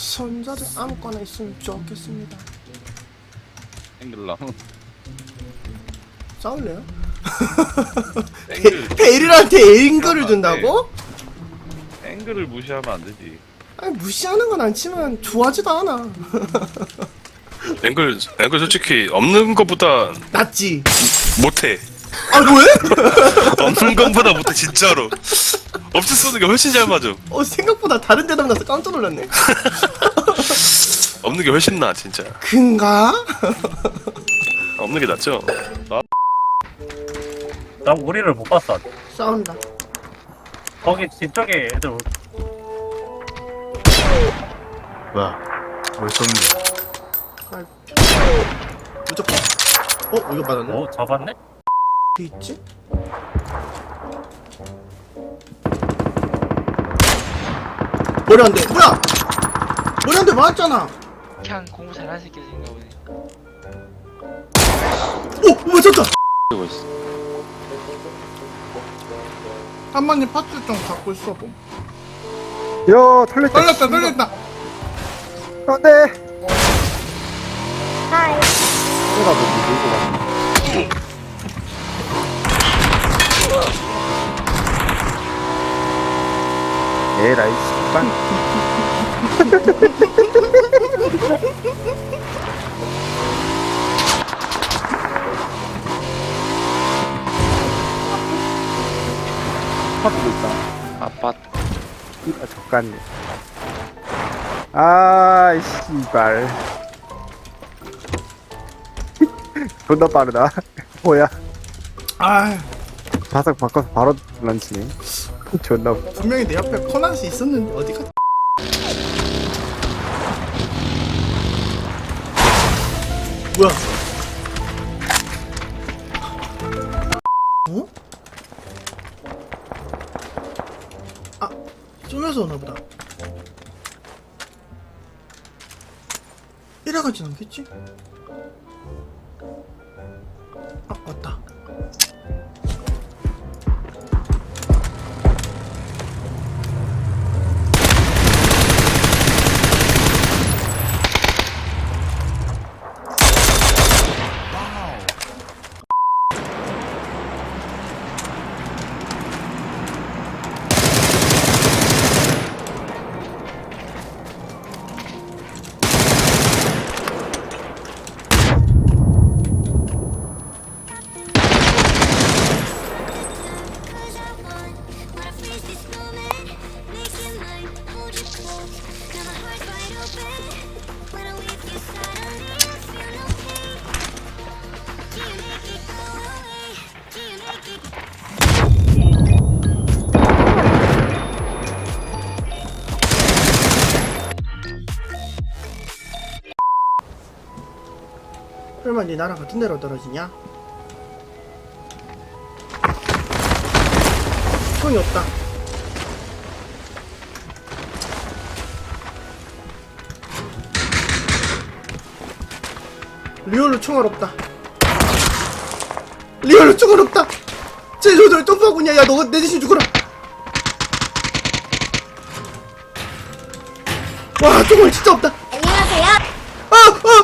손자들 아무거나 있으면 좋겠습니다. 앵글랑 싸울래요? 베일한테 앵글을 준다고? 앵글을 무시하면 안 되지. 아니 무시하는 건 않지만 좋아하지도 않아. 앵글 앵글 솔직히 없는 것보다 낫지. 못해 아 왜? 없는 것보다 못해 진짜로 없이 쏘는 게 훨씬 잘 맞아 어 생각보다 다른 대답 나서 깜짝 놀랐네. 없는 게 훨씬 나 진짜 근가? 없는 게 낫죠 나 우리를 못 봤어. 아직. 싸운다. 거기 뒤쪽에 애들 올- 뭐야? 뭘 쏘는데? 아, 무조건. 어 이거 맞았네. 어 잡았네? 어디 있지? 머리 안 돼. 뭐야? 머리 안 돼. 맞았잖아. 그냥 공부 잘하는 새끼들인가 보네. 오 맞았다. 이거 있어. 한마님 파츠 좀 갖고 있어. 뭐. 야, 털렸다. 떨렸다 떨렸다. 안 돼. 하이. 내가 뭐 밀고 에라이 씨발. 파도 있다. 아빠 아, 족같네. 아, 이 씨발. 존나 빠르다. 뭐야. 아 바삭 바꿔서 바로 런치네. 존나. 분명히 내 옆에 코난스 있었는데 어디 갔? 뭐야? 어? 아 쏘면서 오나 보다. 이래가진 않겠지? 아 왔다. 설마 네 나랑 같은 데로 떨어지냐? 총이 없다. 리얼로 총알 없다. 리얼로 총알 없다. 제조들 점프하고냐? 야, 너내 대신 죽어라. 와, 총알 진짜 없다. 안녕하세요. 아, 아,